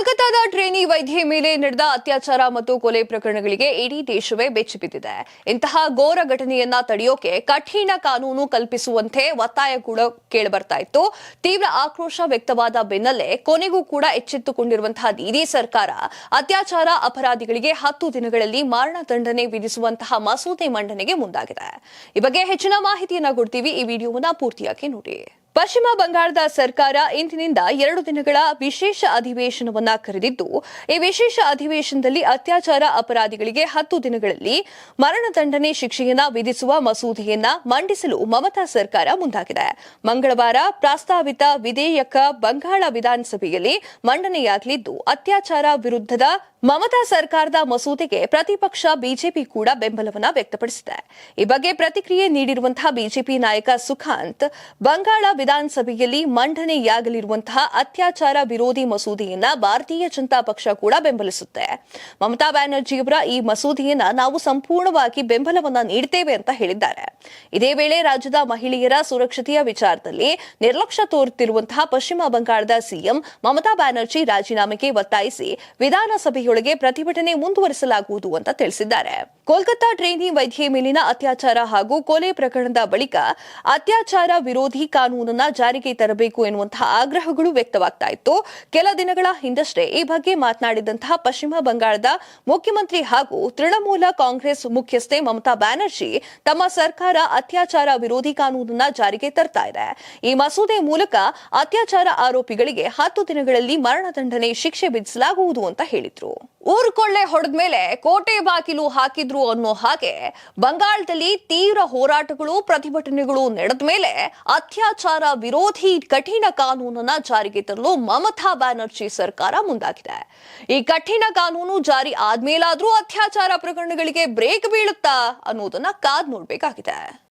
ಕೋಲ್ಕತ್ತಾದ trainee ವೈದ್ಯ ಮೇಲೆ ನಡೆದ ಅತ್ಯಾಚಾರ ಮತ್ತು ಕೊಲೆ ಪ್ರಕರಣಗಳಿಗೆ ಇಡೀ ದೇಶವೇ ಬೆಚ್ಚಿಬಿದ್ದಿದೆ ಇಂತಹ ಘೋರ ಘಟನೆಯನ್ನ ತಡೆಯೋಕೆ ಕಠಿಣ ಕಾನೂನು ಕಲ್ಪಿಸುವಂತೆ ಒತ್ತಾಯ ಕೂಡ ಕೇಳಿಬರ್ತಾ ಇತ್ತು. ತೀವ್ರ ಆಕ್ರೋಶ ವ್ಯಕ್ತವಾದ ಬೆನ್ನಲ್ಲೇ ಕೊನೆಗೂ ಕೂಡ ಎಚ್ಚೆತ್ತುಕೊಂಡಿರುವಂತಹ ಇದೇ ಸರ್ಕಾರ ಅತ್ಯಾಚಾರ ಅಪರಾಧಿಗಳಿಗೆ ಹತ್ತು ದಿನಗಳಲ್ಲಿ ಮರಣದಂಡನೆ ವಿಧಿಸುವಂತಹ ಮಸೂದೆ ಮಂಡನೆಗೆ ಮುಂದಾಗಿದೆ. ಈ ಬಗ್ಗೆ ಹೆಚ್ಚಿನ ಮಾಹಿತಿಯನ್ನ ಕೊಡ್ತೀವಿ. ಈ ವಿಡಿಯೋವನ್ನ ಪೂರ್ತಿಯಾಗಿ ನೋಡಿ. ಪಶ್ಚಿಮ ಬಂಗಾಳದ ಸರ್ಕಾರ ಇಂದಿನಿಂದ ಎರಡು ದಿನಗಳ ವಿಶೇಷ ಅಧಿವೇಶನವನ್ನ ಕರೆದಿದ್ದು, ಈ ವಿಶೇಷ ಅಧಿವೇಶನದಲ್ಲಿ ಅತ್ಯಾಚಾರ ಅಪರಾಧಿಗಳಿಗೆ ಹತ್ತು ದಿನಗಳಲ್ಲಿ ಮರಣದಂಡನೆ ಶಿಕ್ಷೆಯನ್ನ ವಿಧಿಸುವ ಮಸೂದೆಯನ್ನ ಮಂಡಿಸಲು ಮಮತಾ ಸರ್ಕಾರ ಮುಂದಾಗಿದೆ. ಮಂಗಳವಾರ ಪ್ರಸ್ತಾವಿತ ವಿಧೇಯಕ ಬಂಗಾಳ ವಿಧಾನಸಭೆಯಲ್ಲಿ ಮಂಡನೆಯಾಗಲಿದ್ದು, ಅತ್ಯಾಚಾರ ವಿರುದ್ಧದ ಮಮತಾ ಸರ್ಕಾರದ ಮಸೂದೆಗೆ ಪ್ರತಿಪಕ್ಷ ಬಿಜೆಪಿ ಕೂಡ ಬೆಂಬಲವನ್ನ ವ್ಯಕ್ತಪಡಿಸಿದೆ. ಈ ಬಗ್ಗೆ ಪ್ರತಿಕ್ರಿಯೆ ನೀಡಿರುವಂತಹ ಬಿಜೆಪಿ ನಾಯಕ ಸುಖಾಂತ್, ಬಂಗಾಳ ವಿಧಾನಸಭೆಯಲ್ಲಿ ಮಂಡನೆಯಾಗಲಿರುವಂತಹ ಅತ್ಯಾಚಾರ ವಿರೋಧಿ ಮಸೂದೆಯನ್ನ ಭಾರತೀಯ ಜನತಾ ಪಕ್ಷ ಕೂಡ ಬೆಂಬಲಿಸುತ್ತೆ. ಮಮತಾ ಬ್ಯಾನರ್ಜಿಯವರ ಈ ಮಸೂದೆಯನ್ನ ನಾವು ಸಂಪೂರ್ಣವಾಗಿ ಬೆಂಬಲವನ್ನ ನೀಡುತ್ತೇವೆ ಅಂತ ಹೇಳಿದ್ದಾರೆ. ಇದೇ ವೇಳೆ ರಾಜ್ಯದ ಮಹಿಳೆಯರ ಸುರಕ್ಷತೆಯ ವಿಚಾರದಲ್ಲಿ ನಿರ್ಲಕ್ಷ್ಯ ತೋರುತ್ತಿರುವಂತಹ ಪಶ್ಚಿಮ ಬಂಗಾಳದ ಸಿಎಂ ಮಮತಾ ಬ್ಯಾನರ್ಜಿ ರಾಜೀನಾಮೆಗೆ ಒತ್ತಾಯಿಸಿ ವಿಧಾನಸಭೆಯೊಳಗೆ ಪ್ರತಿಭಟನೆ ಮುಂದುವರಿಸಲಾಗುವುದು ಅಂತ ತಿಳಿಸಿದ್ದಾರೆ. ಕೋಲ್ಕತ್ತಾ ಟ್ರೇನಿ ವೈದ್ಯೆ ಮೇಲಿನ ಅತ್ಯಾಚಾರ ಹಾಗೂ ಕೊಲೆ ಪ್ರಕರಣದ ಬಳಿಕ ಅತ್ಯಾಚಾರ ವಿರೋಧಿ ಕಾನೂನನ್ನ ಜಾರಿಗೆ ತರಬೇಕು ಎನ್ನುವಂತಹ ಆಗ್ರಹಗಳು ವ್ಯಕ್ತವಾಗ್ತಾ ಇತ್ತು. ಕೆಲ ದಿನಗಳ ಹಿಂದಷ್ಟೇ ಈ ಬಗ್ಗೆ ಮಾತನಾಡಿದಂತಹ ಪಶ್ಚಿಮ ಬಂಗಾಳದ ಮುಖ್ಯಮಂತ್ರಿ ಹಾಗೂ ತೃಣಮೂಲ ಕಾಂಗ್ರೆಸ್ ಮುಖ್ಯಸ್ಥೆ ಮಮತಾ ಬ್ಯಾನರ್ಜಿ ತಮ್ಮ ಸರ್ಕಾರ ಅತ್ಯಾಚಾರ ವಿರೋಧಿ ಕಾನೂನನ್ನ ಜಾರಿಗೆ ತರ್ತಾ ಇದೆ. ಈ ಮಸೂದೆ ಮೂಲಕ ಅತ್ಯಾಚಾರ ಆರೋಪಿಗಳಿಗೆ ಹತ್ತು ದಿನಗಳಲ್ಲಿ ಮರಣದಂಡನೆ ಶಿಕ್ಷೆ ವಿಧಿಸಲಾಗುವುದು ಅಂತ ಹೇಳಿದ್ರು. ಊರ್ಕೊಳ್ಳೆ ಹೊಡೆದ ಮೇಲೆ ಕೋಟೆ ಬಾಗಿಲು ಹಾಕಿದ್ರು ಅನ್ನೋ ಹಾಗೆ ಬಂಗಾಳದಲ್ಲಿ ತೀವ್ರ ಹೋರಾಟಗಳು, ಪ್ರತಿಭಟನೆಗಳು ನಡೆದ ಮೇಲೆ ಅತ್ಯಾಚಾರ ವಿರೋಧಿ ಕಠಿಣ ಕಾನೂನನ್ನ ಜಾರಿಗೆ ತರಲು ಮಮತಾ ಬ್ಯಾನರ್ಜಿ ಸರ್ಕಾರ ಮುಂದಾಗಿದೆ. ಈ ಕಠಿಣ ಕಾನೂನು ಜಾರಿ ಆದ್ಮೇಲಾದ್ರೂ ಅತ್ಯಾಚಾರ ಪ್ರಕರಣಗಳಿಗೆ ಬ್ರೇಕ್ ಬೀಳುತ್ತಾ ಅನ್ನೋದನ್ನ ಕಾದ್ ನೋಡ್ಬೇಕಾಗಿದೆ.